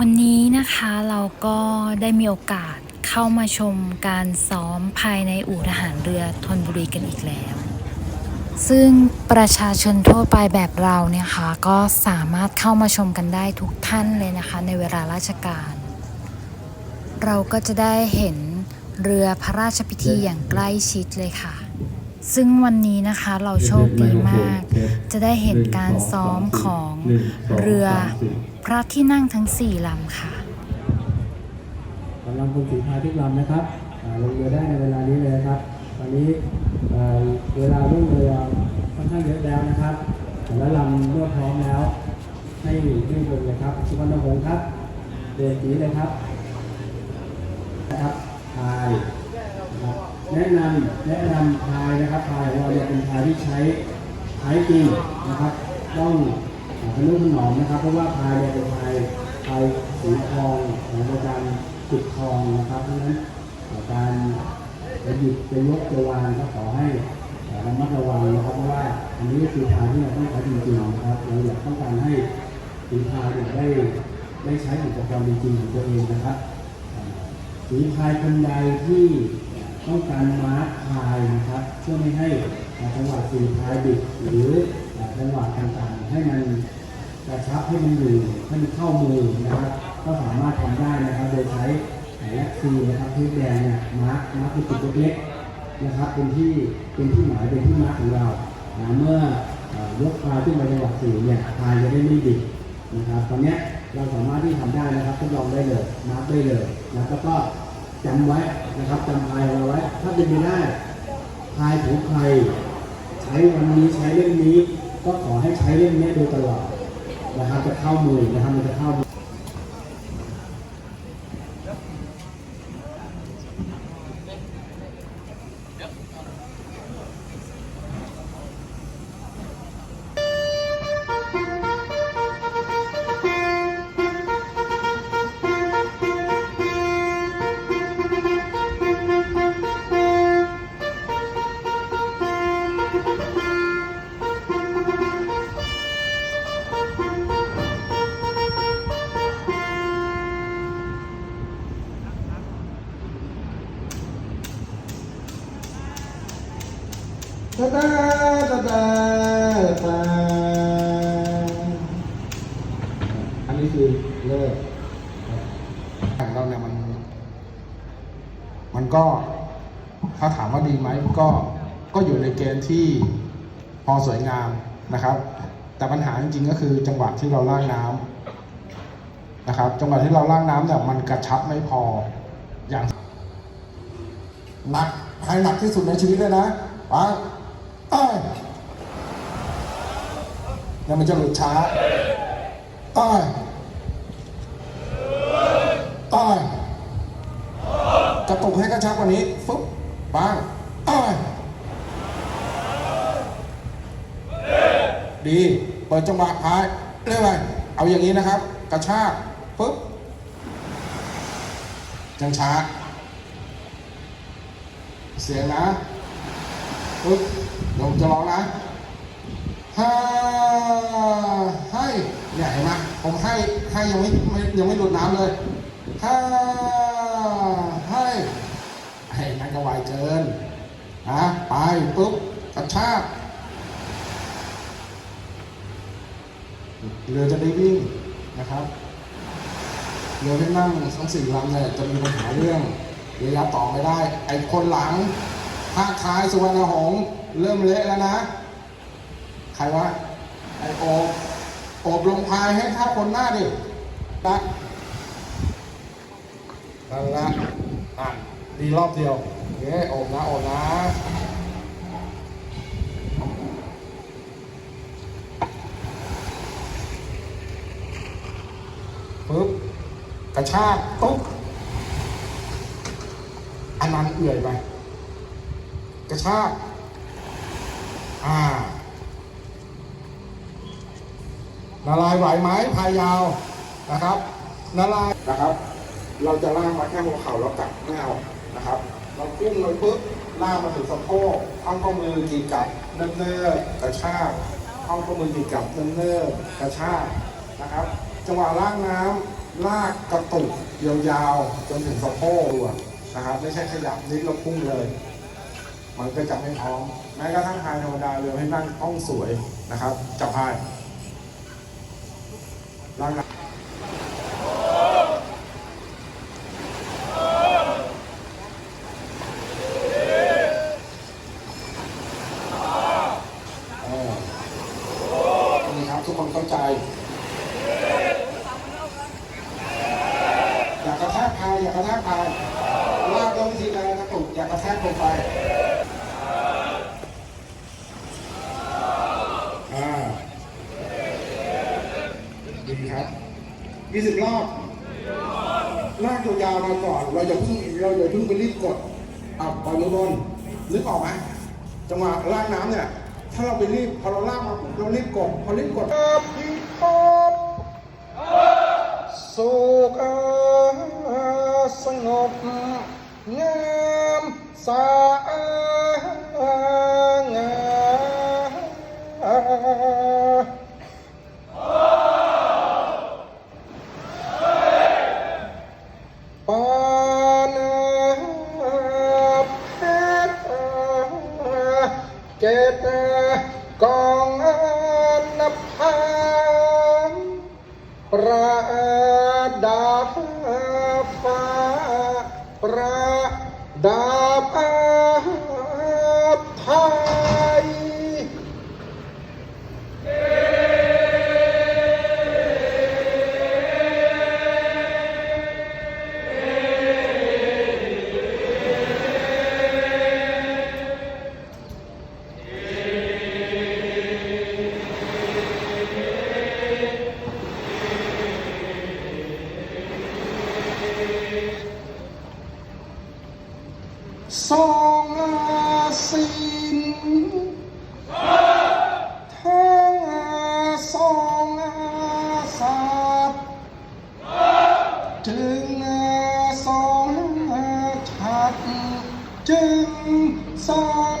วันนี้นะคะเราก็ได้มีโอกาสเข้ามาชมการซ้อมภายในอู่ทหารเรือธนบุรีกันอีกแล้ว ซึ่งประชาชนทั่วไปแบบเราเนี่ยค่ะก็สามารถเข้ามาชมกันได้ทุกท่านเลยนะคะ ในเวลาราชการ เราก็จะได้เห็นเรือพระราชพิธีอย่างใกล้ชิดเลยค่ะ ซึ่งวันนี้นะคะเราโชคดีมาก จะได้เห็นการซ้อมของเรือ พระที่นั่งทั้งสี่ลำค่ะกำลังพลสีพาทุกลำนะครับลงเรือได้ในเวลานี้เลยนะครับ ตอนนี้เวลาล่วงเรือค่อนข้างเยอะแล้วนะครับแต่ละลำเมื่อพร้อมแล้วให้รีบลงเลยครับสุวรรณหงส์ครับเดินสีเลยครับนะครับพายนะแนะนำแนะนำพายนะครับพายเราเนี่ยเป็นพายที่ใช้ใช้จริงนะครับ ต้อง อ่าทะนุถนอมนะครับ เพราะว่าพายเนี่ยเป็นพายพายสีทองในการจุดทองนะครับเพราะฉะนั้นการจะหยุดจะยกจะวางก็ขอให้ระมัดระวังนะครับเพราะว่าอันนี้คือพายที่เราต้องใช้จริงๆนะครับเราอยากต้องการให้สีพายเนี่ยได้ได้ใช้อุปกรณ์จริงๆของตัวเองนะครับอ่าสีพายคนใดที่ต้องการมาร์คพายนะครับเพื่อไม่ให้จังหวะสีพายบิดหรือจังหวะต่าง ให้มันกระชับให้มันอยู่ให้มันเข้ามือนะครับ ก็สามารถทำได้นะครับ โดยใช้แล็กซีนะครับเทปแดงเนี่ยมาร์กมาร์กเป็นจุดเล็กนะครับเป็นที่เป็นที่หมายเป็นที่มาร์กของเรานะเมื่อยกปลาขึ้นมาจังหวะสี่เนี่ยพายจะได้ไม่บิดนะครับ ตอนนี้เราสามารถที่ทำได้นะครับทดลองได้เลยมาร์กได้เลยนะแล้วก็จำไว้นะครับจำพายเราไว้ ถ้าเป็นไปได้พายของใคร ใช้วันนี้ใช้เล่มนี้ ก็ขอให้ใช้เล่มนี้โดยตลอดนะครับจะเข้ามือนะครับมันจะเข้ามือ ของเราเนี่ยมัน มันก็ถ้าถามว่าดีไหมก็ก็อยู่ในเกณฑ์ที่พอสวยงามนะครับ แต่ปัญหาจริงๆก็คือจังหวะที่เราล่างน้ำนะครับ จังหวะที่เราล่างน้ำเนี่ยมันกระชับไม่พออย่างหนักให้หนักที่สุดในชีวิตเลยนะไปเอ้ยเนี่ยมันจะหลุดช้าเอ้ย อ้อยกระตุกให้กระชับกว่านี้ฟึ๊บปังอ้อยดี เปิดจังหวะพายเรื่อยๆเอาอย่างนี้นะครับ กระชากฟึ๊บยังช้า เสียงนะฟึ๊บเดี๋ยวผมจะร้องนะฮ่าให้เนี่ยเห็นไหมผมให้ให้ยังไม่ไม่ยังไม่หลุดน้ำเลย ฮ่าให้ให้นั่นก็ไวเกินนะไปปุ๊บกระชากเรือจะได้วิ่งนะครับเรือที่นั่งทั้งสี่ลำเนี่ยจะมีปัญหาเรื่องระยะต่อไม่ได้ ไอ้คนหลังภาคท้ายสุวรรณหงษ์เริ่มเละแล้วนะ ใครวะไอ้โอบโอบลงพายให้ท่าคนหน้าดินะ นั่นละอะดีรอบเดียวเงี้ยโอบนะโอบนะปึ๊บกระชากปุ๊บอันนั้นเอื่อยไป กระชาก อ่านาลายไหวไหมพายยาวนะครับนาลายนะครับ เราจะล่างมาแค่หัวเข่าแล้วกลับไม่เอานะครับเรากุ้งเลยปุ๊บล่างมาถึงสะโพกเข้าข้อมือกีดกับเนิ่นๆกระชากเข้าข้อมือกีดกับเนิ่นๆกระชากนะครับ จังหวะล่างน้ำลากกระตุกยาวๆจนถึงสะโพกตัวนะครับ ไม่ใช่ขยับนิดแล้วพุ่งเลย มันก็จะไม่พร้อมแม้กระทั่งพายธรรมดาเรือให้นั่งต้องสวยนะครับจับพายล่างน้ำเออนี่ครับทุกคนเข้าใจ อย่ากระแทกพายอย่ากระแทกพายลากด้วยวิธีการกระ ตุกอย่ากระแทกลงไปอ่าดีครับยี่สิบรอบลากยาวๆมาก่อน เราอย่าเพิ่งเราอย่าเพิ่งไปรีบกดอะปล่อยมือบนนึกออกไหมจังหวะลากน้ำเนี่ย ถ้าเราไปรีบพอเราลากมาปุ๊บเรารีบกดพอรีบกดพี่พบสุขสงบงาม ส จึงสองชัดจึงสอง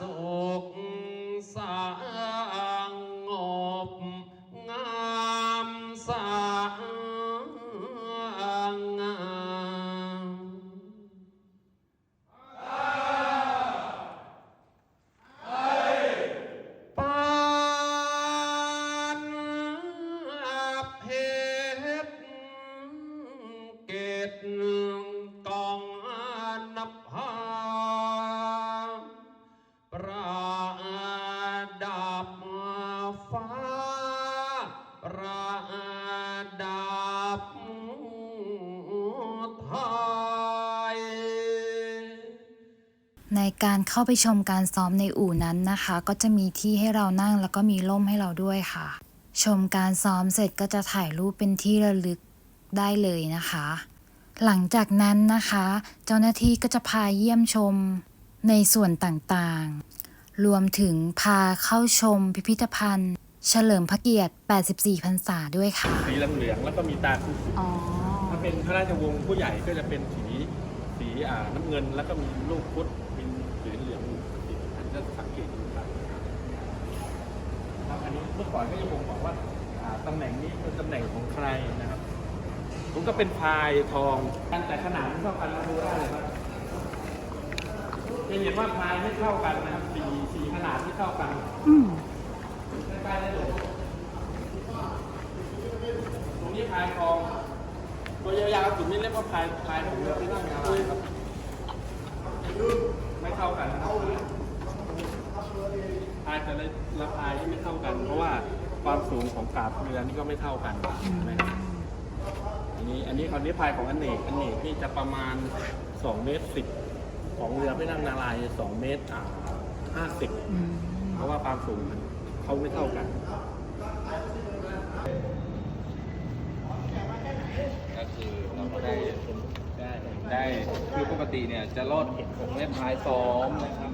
สุ ฟ้าระดับไทยในการเข้าไปชมการซ้อมในอู่นั้นนะคะ ก็จะมีที่ให้เรานั่งแล้วก็มีร่มให้เราด้วยค่ะ ชมการซ้อมเสร็จก็จะถ่ายรูปเป็นที่ระลึกได้เลยนะคะ หลังจากนั้นนะคะ เจ้าหน้าที่ก็จะพาเยี่ยมชมในส่วนต่างๆ รวมถึงพาเข้าชมพิพิธภัณฑ์ เฉลิมพระเกียรติ 84 พรรษาด้วยค่ะ สีเหลืองๆแล้วก็มีตาคู่อ๋อ ถ้าเป็นพระราชวงศ์ผู้ใหญ่ก็จะเป็นสีสีอ่าน้ำเงิน แล้วก็มีลูกพุธเป็นสีเหลืองสีอันจะสังเกตดูครับครับอันนี้เมื่อก่อนก็จะบ่งบอกว่าอ่าตำแหน่งนี้เป็นตำแหน่งของใครนะครับ ผมก็เป็นพายทองกันแต่ขนาดไม่เท่ากันเราดูได้เลยครับจะเห็นว่าพายไม่เท่ากันนะครับสีสีข นาดไม่เท่ากันอืมใกล้ๆได้เลยตรงนี้พายทองตัวยาวๆสุดนี่เรียกว่าพายพายของเรือที่นั่งยาวครับไม่เท่ากันนะครับพายแต่ละละพายที่ไม่เท่ากัน เพราะว่าความสูงของกาบเรือนี่ก็ไม่เท่ากันนะครับอันนี้อันนี้คราวนี้พายของอนเนกอนเนกนี่จะประมาณ2เมตรสิบของเรือไม่นั่งนารายณ์2เมตรอ่าห้าสิบ อืมเพราะว่าความสูงมันเขาไม่เท่ากัน ก็คือเราก็ได้ได้ได้คือปกติเนี่ยจะรอดผมไม้พายซ้อมนะครับ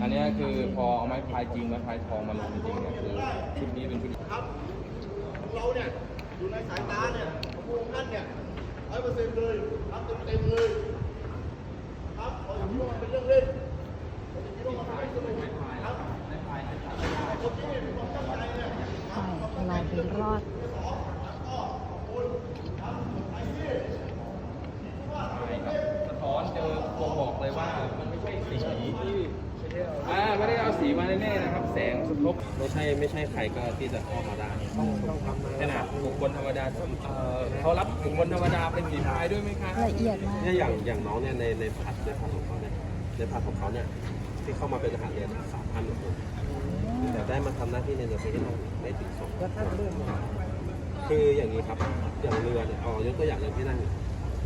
อันเนี้ยคือพอเอาไม้พายจริงไม้พายทองมาลงจริงเนี่ยคือชุดนี้เป็นชุดเราเนี่ยอยู่ในสายตาเนี่ยของพระองค์ท่านเนี่ยร้อยเปอร์เซ็นต์เลยรับเต็มเต็มๆเลยครับเราอย่าคิดว่ามันเป็นเรื่องเล่น เราอย่าคิดว่ามันเป็นเรื่องสนุกครับคนที่มีความตั้งใจเนี่ยใช่เราเป็นรอดสะท้อนเจอผมบอกเลยว่ามันไม่ใช่สีที่อ่าไม่ได้เอาสีมาแน่ๆนะครับ แสงสะทบไม่ใช่ไม่ใช่ใครก็ที่จะเข้ามาได้ต้องต้องทำขนาดบุคคลธรรมดาเอ่อเขารับบุคคลธรรมดาเป็นสีพายด้วยไหมครับละเอียดมากเนี่ยอย่างอย่างน้องเนี่ยในในผัดในผัดของเขาเนี่ยในผัดของเขาเนี่ย ที่เข้ามาเป็นทหารเรือสามพันกว่าคนแต่ได้มาทำหน้าที่ในเรือพระที่นั่งไม่ถึงสองก็ท่านเริ่มคืออย่างนี้ครับอย่างเรือเนี่ยเอายกตัวอย่างเรือที่นั่ง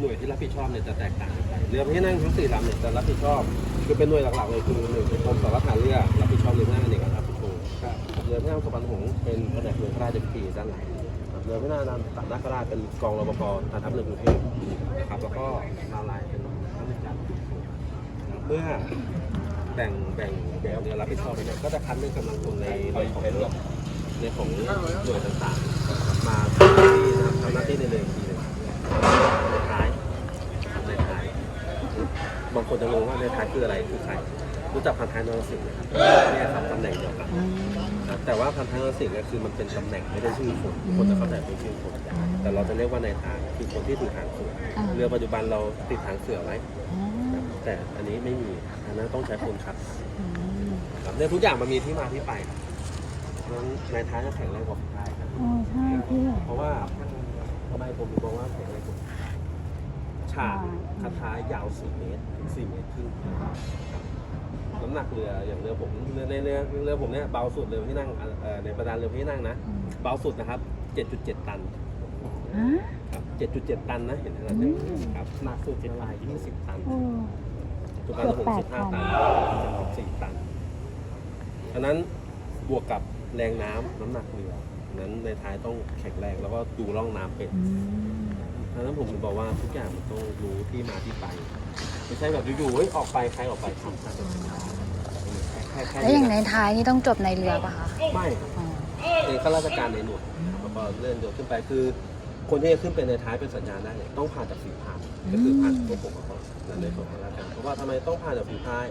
หน่วยที่รับผิดชอบเนี่ยจะแตกต่างกันไปเรือที่นั่งทั้งสี่ลำเนี่ยจะรับผิดชอบคือเป็นหน่วยหลักๆเลยคือหนึ่งเป็นกรมสารทหารเรือรับผิดชอบเรือพระที่นั่งอเนกอัครราชทูตครับเรือพระที่นั่งสุพรรณหงษ์เป็นแผนกเรือพระราชพิธีด้านหลังเรือพระที่นั่งนาตัดนาคราชเป็นกองรปภฐานทัพเรือกรุงเทพนะครับแล้วก็มาลายเป็นข้าราชการเมื่อ แบ่งแบ่งแบ่งเรือรับผิดชอบไปเนี่ยก็จะคัดเรื่องกำลังพลในในของในของหน่วยต่างๆ มาทำหน้าที่นะครับทำหน้าที่ในเรืออีกทีหนึงในท้ายในท้าย บางคนจะงงว่าในท้ายคืออะไรคือใครรู้จักพันท้ายนรสิงห์ไหมครับเนี่ยครับตำแหน่งเดียวกันนะแต่ว่าพันท้ายนรสิงห์เนี่ยคือมันเป็นตำแหน่งไม่ได้ชื่อคนคนจะเข้าใจเป็นชื่อคนแต่เราจะเรียกว่าในทางคือคนที่ถือหางเสือเรือปัจจุบันเราติดหางเสือไว้ครับ แต่อันนี้ไม่มีอันนั้นต้องใช้คนขับครับเนี่ยทุกอย่างมันมีที่มาที่ไปครับเพราะฉะนั้นในท้ายจะแข็งแรงกว่าท้ายครับอ๋อใช่พี่เพราะว่าทำไมผมถึงบอกว่าแข็งแรงกว่าฉากคัดท้ายยาว4เมตรถึง4เมตรครึ่งครับน้ำหนักเรืออย่างเรือผมเรือในเรือเรือผมเนี่ยเบาสุดเรือที่นั่งเอ่อในประดานเรือที่นั่งนะเบาสุดนะครับ 7.7 ตันฮะครับ7.7 ตันนะเห็นขนาดนี้ครับหนักสุดเป็นลาย20 ตันโอ้ ทุกการผมสิบห้าตันจะออกสี่ตันอันนั้นบวกกับแรงน้ำน้ำหนักเรือฉะนั้นในท้ายต้องแข็งแรงแล้วก็ดูร่องน้ำเป็นอืมฉะนั้นผมถึงบอกว่าทุกอย่างมันต้องรู้ที่มาที่ไป ไม่ใช่แบบอยู่ๆเฮ้ยออกไปใครออกไปทำแค่แค่แล้วอย่างในท้ายนี่ต้องจบในเรือปะคะไม่ครับ อ๋อ เป็นข้าราชการในหน่วยแล้วก็เลื่อนยศขึ้นไปคือ คนที่จะขึ้นเป็นในท้ายเป็นสัญญาณได้เนี่ยต้องผ่านจากฝีพายก็คือผ่านพวกผมก่อนนั่นในส่วนของราชการเพราะว่าทำไมต้องผ่านจากฝีพาย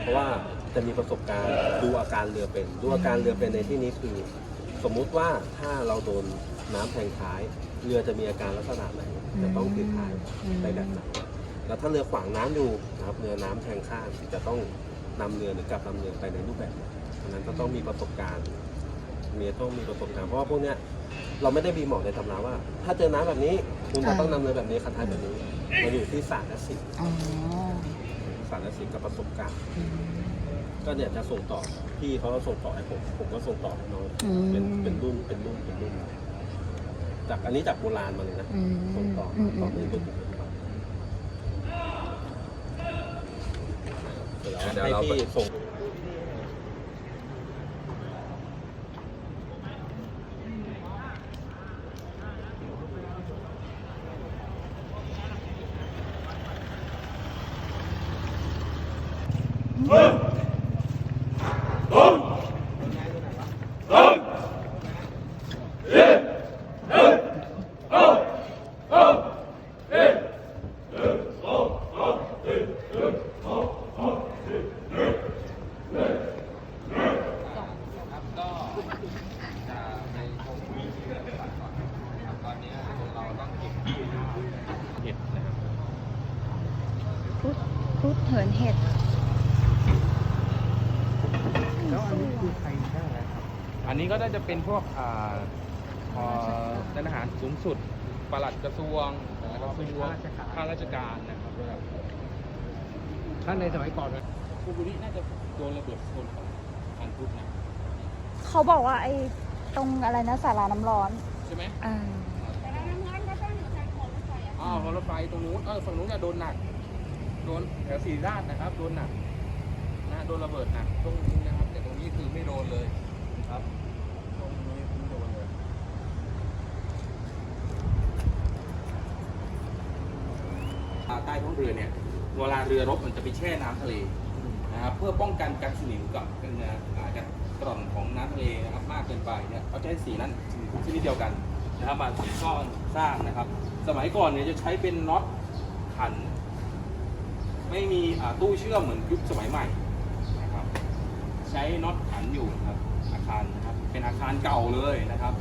เพราะว่าจะมีประสบการณ์ดูอาการเรือเป็นดูอาการเรือเป็นในที่นี้คือ สมมุติว่าถ้าเราโดนน้ำแทงท้าย เรือจะมีอาการลักษณะไหนจะต้องถือท้ายไปแบบไหนแล้วถ้าเรือขวางน้ำอยู่นะครับเรือน้ำแทงข้างจะต้องนำเรือหรือกลับลำเรือไปในรูปแบบนฉะนั้นก็ต้องมีประสบการณ์ มียต้องมีประสบการณ์เพราะว่าพวกเนี้ยเราไม่ได้มีหมอกในตำราว่า ถ้าเจอน้ำแบบนี้คุณจะต้องนำเรือแบบนี้คันท้ายแบบนี้มันอยู่ที่ศาสตร์และศิลป์อ๋อศาสตร์และศิลป์กับประสบการณ์ อืม ก็เนี่ยจะส่งต่อพี่เขาก็ส่งต่อให้ผมผมก็ส่งต่อให้น้องอืม เป็นเป็นรุ่นเป็นรุ่นเป็นรุ่นจากอันนี้จากโบราณมาเลยนะอืมส่งต่ออืมต่ออืในมรุ่นปัจจุบันเดี๋ยวเดี๋ยวให้เรา พี่ส่ง เตัดก่อนนะครับตอนนี้เราต้องเก็บเห็ดนะครับ ครุฑครุฑเหินเห็ด แล้วอันนี้คือใครได้อะไรครับ อันนี้ก็น่าจะเป็นพวกอ่าเอ่อเป็นอาหารสูงสุดปลัดกระทรวงนะครับซึ่งว่าข้าราชการนะครับด้วยครับท่านในสมัยก่อนคูบุริน่าจะโดนระเบิดโซนของพันพุทธนะเขาบอกว่าไอ้ตรงอะไรนะสาราน้ำร้อนใช่ไหมอ่าอ้าวรถไฟตรงนู้นเออฝั่งนู้นเนี่ยโดนหนัก โดนแถวสีราชนะครับ โดนหนักนะโดนระเบิดหนักตรงนี้นะครับ แต่ตรงนี้คือไม่โดนเลยครับตรงนี้ไม่โดนเลย อ่า ใต้ท้องเรือเนี่ยเวลาเรือรบมันจะไปแช่น้ำทะเลนะครับเพื่อป้องกันการสนิมกับกันนะอ่าการกร่อนของน้ำทะเลนะครับมากเกินไปเนี่ยเขาใช้สีนั้นชนิดเดียวกันนะครับมาซ่อนสร้างนะครับ สมัยก่อนเนี่ยจะใช้เป็นน็อตขัน ไม่มีตู้เชื่อมเหมือนยุคสมัยใหม่นะครับใช้น็อตขันอยู่นะครับอาคารนะครับเป็นอาคารเก่าเลยนะครับ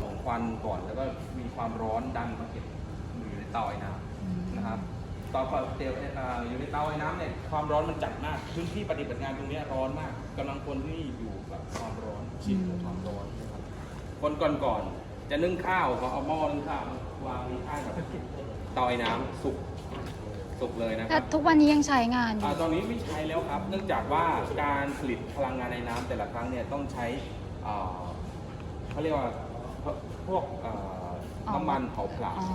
ของควันก่อนแล้วก็มีความร้อนดันมาเก็บ ตาไอ้น้ำนะครับตอนเตลอ่าอยู่ในเตาไอ้น้ำเนี่ยความร้อนมันจัดมากพื้นที่ปฏิบัติงานตรงเนี้ยร้อนมากกำลังคนที่อยู่กับความร้อนชินกับความร้อนนะครับคนก่อนๆจะนึ่งข้าวเขาเอาหม้อนึ่งข้าววางข้างกับเตาไอ้น้ำสุกสุกเลยนะคแต่รับทุกวันนี้ยังใช้งานอยู่อ่าตอนนี้ไม่ใช้แล้วครับ เนื่องจากว่าการผลิตพลังงานในน้ำแต่ละครั้งเนี่ยต้องใช้อ่าเขาเรียกว่าพวกพวกอ่าอ๋อน้ำมันเผาผลาญอ๋อ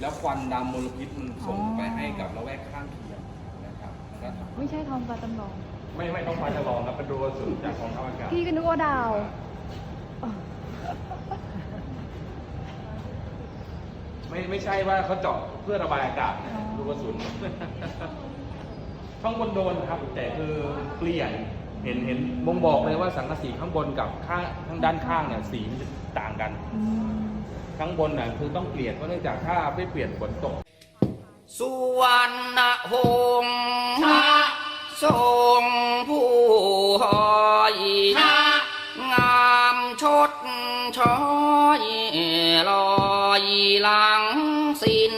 แล้วควันดำมลพิษมันส่งอ๋อไปให้กับละแวกข้างเคียงนะครับมันก็ทำไม่ใช่ทองฟ้าจำลองไม่ไม่ต้องมาจะลองครับเป็นรัวสุดจากกองทัพอากาศพี่ก็นึกว่าดาว ไม่ไม่ใช่ว่าเขาเจาะเพื่อระบายอากาศนะอ๋อลูกกระสุนข้างบนโดนครับ แต่คือเปลี่ยนเห็นเห็นบ่งบอกเลยว่าสังกะสีข้างบนกับข้างข้างด้านข้างเนี่ยสีมันจะต่างกัน อืม ข้างบนน่ะคือต้องเปลี่ยนเพราะเนื่องจากถ้าไม่เปลี่ยนฝนตก สุวรรณหงษ์ทรงผู้หอยงามชดช้อยลอยหลังสิน